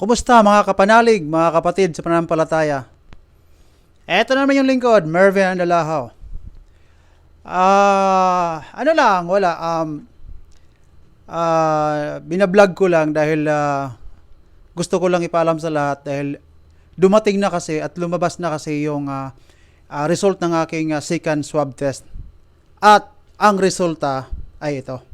Kumusta mga kapanalig, mga kapatid sa pananampalataya? Eto naman yung lingkod, Mervin Andalahaw. Ah, ano lang, wala. Um, ah, binablog ko lang dahil ah, gusto ko lang ipaalam sa lahat dahil dumating na kasi at lumabas na kasi yung ah, ah, result ng aking ah, second swab test. At ang resulta ay ito.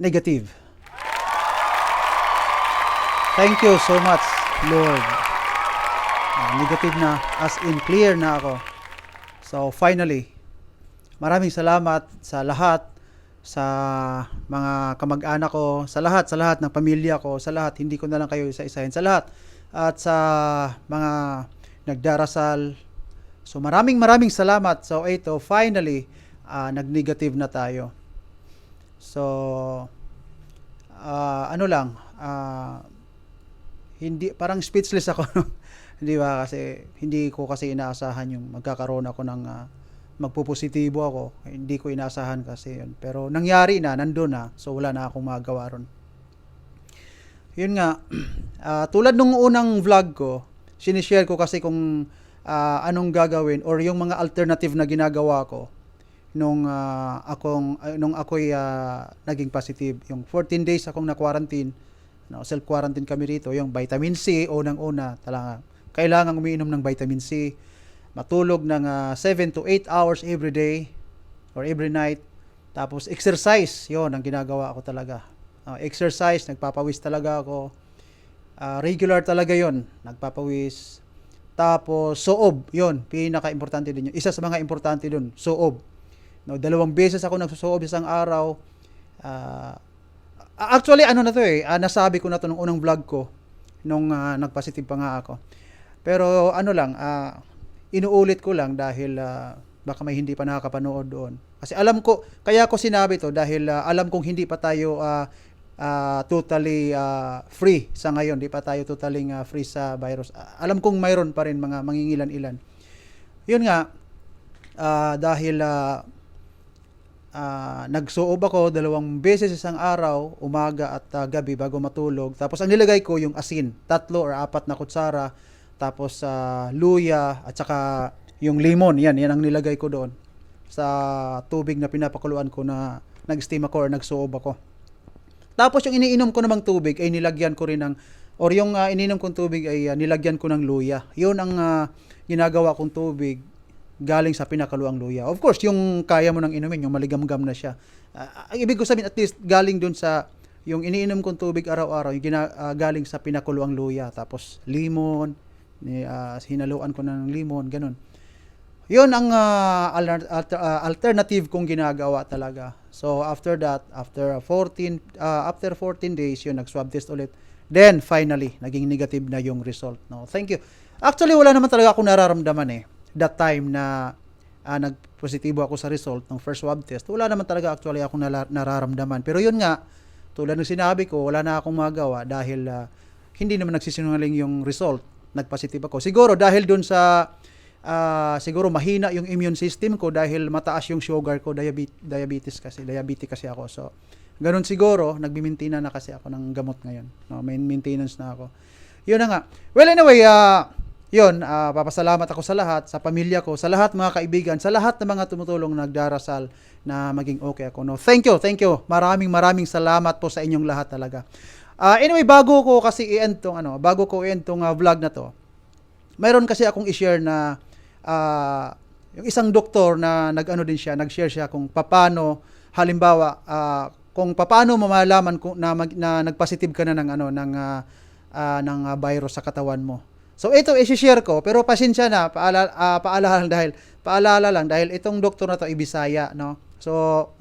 Negative. Thank you so much, Lord. Ah, negative na, as in clear na ako. So finally, maraming salamat sa lahat, sa mga kamag-anak ko, sa lahat, sa lahat ng pamilya ko, sa lahat, hindi ko na lang kayo isa-isahin, sa lahat. At sa mga nagdarasal. So maraming maraming salamat. So ito, finally, ah, nag-negative na tayo. So, ah, ano lang, ah, hindi parang speechless ako hindi ba? Kasi hindi ko kasi inaasahan yung magkakaroon ako ng ah, magpupositibo ako. Hindi ko inaasahan kasi yun. Pero nangyari na nandun na. So wala na akong magagawa ron. Yun nga ah, tulad nung unang vlog ko sinishare ko kasi kung ah, anong gagawin or yung mga alternative na ginagawa ko nung ah, akong ah, nung ako'y ah, naging positive. Yung 14 days akong na quarantine no, self-quarantine kami rito, yung vitamin C, unang-una, talaga, kailangan umiinom ng vitamin C, matulog ng 7 to 8 hours every day, or every night, tapos exercise, yon ang ginagawa ko talaga. Ah, exercise, nagpapawis talaga ako, Ah, regular talaga yon nagpapawis, tapos soob, yon pinaka-importante din yun. Isa sa mga importante dun, soob. No, dalawang beses ako nagsusoob isang araw, ah, Actually, ano na to eh, ah, nasabi ko na to nung unang vlog ko, nung ah, nagpositive pa nga ako. Pero ano lang, ah, inuulit ko lang dahil ah, baka may hindi pa nakakapanood doon. Kasi alam ko, kaya ko sinabi to dahil ah, alam kong hindi pa tayo ah, ah, totally ah, free sa ngayon. Hindi pa tayo totally ah, free sa virus. Ah, alam kong mayroon pa rin mga mangingilan-ilan. Yun nga, ah, dahil ah, ah, nagsuob ako dalawang beses isang araw, umaga at ah, gabi bago matulog. Tapos ang nilagay ko yung asin, tatlo or apat na kutsara, tapos sa luya at saka yung limon, yan, yan ang nilagay ko doon sa tubig na pinapakuluan ko na nag-steam ako or nagsuob ako. Tapos yung iniinom ko namang tubig ay nilagyan ko rin ng or yung ah, iniinom kong tubig ay ah, nilagyan ko ng luya. 'Yun ang ah, ginagawa kong tubig galing sa pinakaluang luya. Of course, yung kaya mo nang inumin, yung maligamgam na siya. Ang ibig ko sabihin at least galing dun sa yung iniinom kong tubig araw-araw, yung gina, ah, galing sa pinakuluang luya, tapos limon, ah, hinaluan ko na ng limon, ganun. Yun ang ah, alter- ah, alternative kong ginagawa talaga. So after that, after 14 ah, after 14 days, yun nag-swab test ulit. Then finally, naging negative na yung result. No, thank you. Actually, wala naman talaga akong nararamdaman eh. That time na ah, nagpositibo ako sa result ng first swab test, wala naman talaga actually akong nararamdaman. Pero yun nga, tulad ng sinabi ko, wala na akong magawa dahil ah, hindi naman nagsisinungaling yung result. Nagpositive ako. Siguro dahil dun sa ah, siguro mahina yung immune system ko dahil mataas yung sugar ko, diabetes, diabetes kasi, diabetes kasi ako. So, ganun siguro, nagbimintina na kasi ako ng gamot ngayon. No, may maintenance na ako. Yun na nga. Well, anyway, ah, yun, ah, papasalamat ako sa lahat, sa pamilya ko, sa lahat mga kaibigan, sa lahat ng mga tumutulong nagdarasal na maging okay ako. No, thank you, thank you. Maraming maraming salamat po sa inyong lahat talaga. Ah, anyway, bago ko kasi i-end tong ano, bago ko i-end tong ah, vlog na to, mayroon kasi akong i-share na ah, yung isang doktor na nag-ano din siya, nag-share siya kung paano halimbawa ah, kung paano mo malalaman kung na, mag, na nag-positive ka na ng ano ng ah, ah, ng ah, virus sa katawan mo. So ito i-share ko pero pasensya na paalala, ah, paalala lang dahil paalala lang dahil itong doktor na to ay Bisaya no. So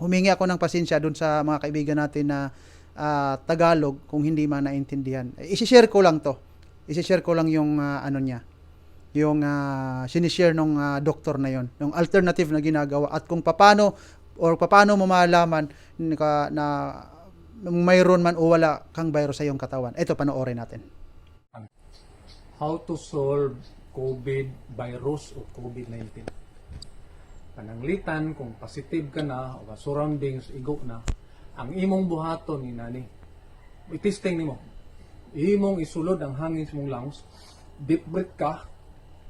humingi ako ng pasensya dun sa mga kaibigan natin na ah, Tagalog kung hindi man naintindihan. I-share ko lang to. I-share ko lang yung ah, ano niya yung uh, sinishare nung ah, doktor na yon yung alternative na ginagawa at kung paano or paano mo malalaman na, na mayroon man o wala kang virus sa iyong katawan. Ito, panoorin natin. How to solve COVID virus o COVID-19. Pananglitan kung positive ka na o surroundings igo na ang imong buhaton ni nani. Itisting nimo. Imong isulod ang hangin sa mong lungs, deep breath ka,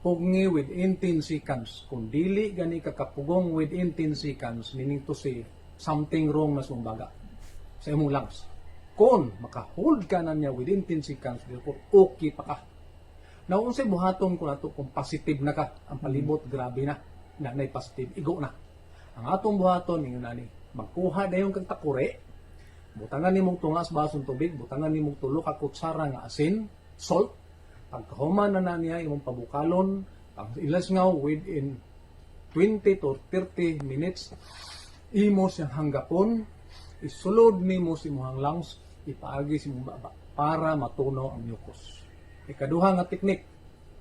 pugni within 10 seconds. Kung dili gani ka kapugong within 10 seconds, meaning to say, something wrong na sa baga sa imong lungs. Kung makahold ka na niya within 10 seconds, therefore okay pa ka. Now, unsay buhaton ko nato kung positive na ka, ang palibot grabe na, na nay positive, igo na. Ang atong buhaton ninyo nani, magkuha na yung kag takure, butangan nimong tunga sa basong tubig, butangan nimong tulo ka kutsara nga asin, salt, pagkahuman na na niya imong pabukalon, pag ilas nga within 20 to 30 minutes, imo siyang hanggapon, isulod nimo si imong lungs, ipaagi si imong baba para matunaw ang mucus. Ikaduha nga teknik,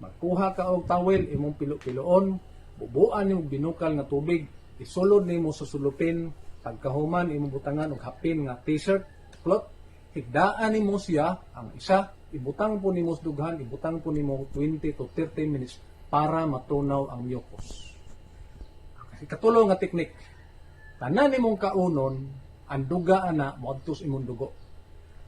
magkuha ka og towel imong pilo-piloon, bubuan nimo binukal nga tubig, isulod nimo sa sulupin, pagkahuman imong butangan og hapin nga t-shirt, cloth, higdaan nimo siya ang isa, ibutang po nimo sa dughan, ibutang po nimo 20 to 30 minutes para matunaw ang mucus. Ikatulong nga teknik, tanan nimong kaunon ang duga ana moadto sa imong dugo.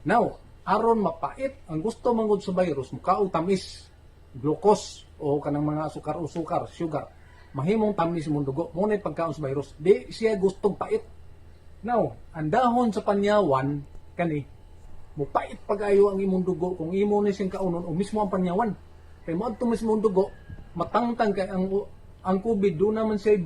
Now, aron mapait ang gusto mangod sa virus mukaog tamis, glucose o kanang mga sukar o sukar, sugar. Mahimong tamis imong dugo. Mo na pagkaon sa virus. Di siya gustong pait. Now, ang dahon sa panyawan kani mupait pagayo ang imong dugo kung imo ni sing kaunon o mismo ang panyawan. Kay mo adto mismo dugo, matangtang kay ang ang COVID do naman siya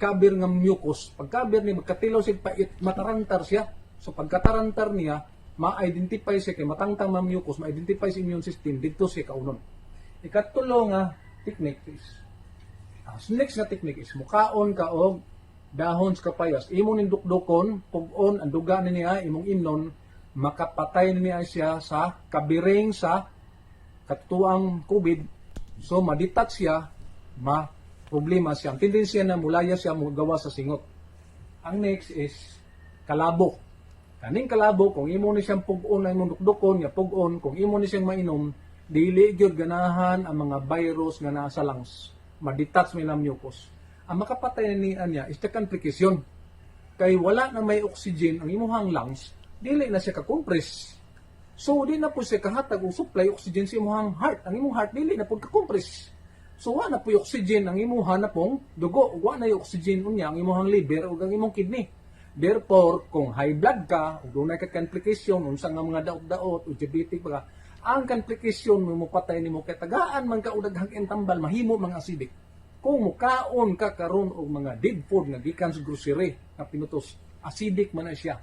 kabir nga mucus. Pag kabir ni magkatilaw siya pait, matarantar siya. So pagkatarantar niya, ma-identify siya kay matangtang nga mucus, ma-identify sa immune system dito siya kaunon. Ikatulo nga technique is ang next nga technique is mukaon ka og dahon sa kapayas. Imo ning dukdukon, pug-on ang duga ni niya imong imnon makapatay ni niya siya sa kabiring sa katuang COVID. So madetach siya, ma problema siya. Ang tendensya na mulaya siya gawa sa singot. Ang next is kalabo. Kaning kalabo, kung imo ni siyang pug-on na imong dukdukon, nga pug-on, kung imo ni siyang mainom, dili gyud ganahan ang mga virus nga naa sa lungs. Ma-detach may ng mucus. Ang makapatay ni niya is the complication. Kay wala na may oxygen ang imuhang lungs, dili na siya ka-compress. So, di na po siya kahatag o supply oxygen sa imuhang heart. Ang imong heart, dili na po ka-compress. So, wala na po oxygen ang imuha na pong dugo. Wala na yung oxygen unya ang imuhang liver o ang imong kidney. Therefore, kung high blood ka, o doon ka complication, unsa nga mga daot-daot, o diabetic ka, ang complication mo mupatay nimo kay tagaan man ka intambal mahimo mga acidic. Kung mukaon ka karon og mga dead food nga gikan sa grocery nga pinutos, acidic man siya.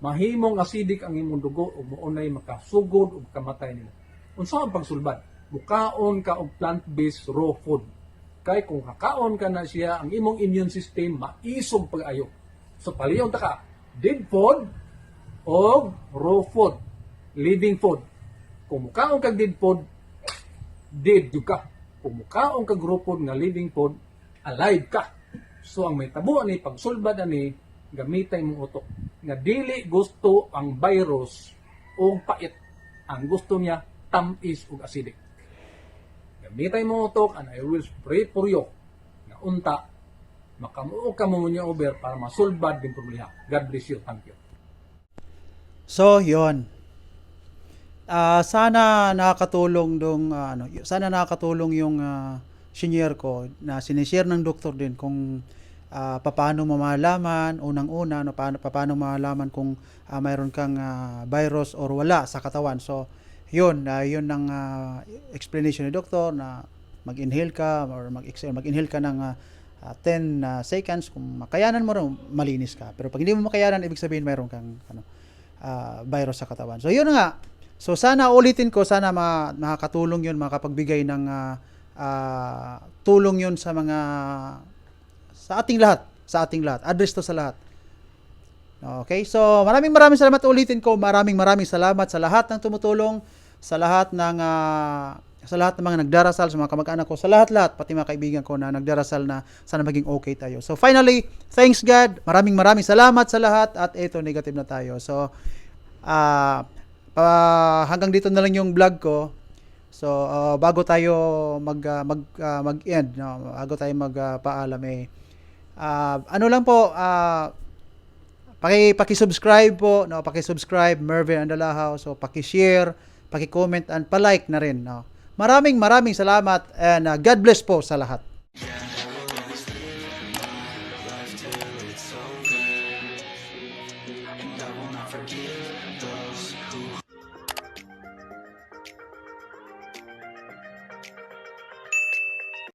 Mahimong acidic ang imong dugo ug moonay makasugod ug kamatay nimo. Unsa ang pagsulbad? Mukaon ka og plant-based raw food. Kay kung kakaon ka na siya, ang imong immune system maisog pag-ayo. So paliyon ta ka, dead food o raw food, living food. Kung mukaon kag dead food, dead jud ka. Kung mukaon kag raw food nga living food, alive ka. So ang may tabo ni pagsulbad ani gamitay mong utok nga dili gusto ang virus o pait. Ang gusto niya tamis ug acidic. Gamitay mo utok and I will pray for you na unta makamuo ka mo niya over para masulbad din problema. God bless you. Thank you. So, yon. Ah, sana nakakatulong dong ah, ano, sana nakakatulong yung uh, senior ko na sinishare ng doktor din kung ah, paano mo malalaman unang-una no paano paano malalaman kung ah, mayroon kang ah, virus or wala sa katawan. So, yun, ah, yun ang ah, explanation ni doktor na mag-inhale ka or mag-exhale, mag-inhale ka ng ah, ah, 10 ah, seconds kung makayanan mo rin, malinis ka. Pero pag hindi mo makayanan, ibig sabihin mayroon kang ano, ah, virus sa katawan. So, yun nga. So, sana ulitin ko, sana ma- makakatulong yun, makapagbigay ng ah, ah, tulong yun sa mga, sa ating lahat, sa ating lahat. Address to sa lahat. Okay, so maraming maraming salamat ulitin ko. Maraming maraming salamat sa lahat ng tumutulong, sa lahat ng ah, sa lahat ng mga nagdarasal, sa mga kamag-anak ko, sa lahat-lahat, pati mga kaibigan ko na nagdarasal na sana maging okay tayo. So finally, thanks God. Maraming maraming salamat sa lahat at eto negative na tayo. So uh, uh, hanggang dito na lang yung vlog ko. So uh, bago tayo mag uh, mag uh, mag-end, no? bago tayo magpaalam uh, eh uh, ano lang po uh, paki paki-subscribe po, no? Paki-subscribe Mervin Andala House, so paki-share paki-comment and pa-like na rin, no? Maraming maraming salamat and uh, God bless po sa lahat.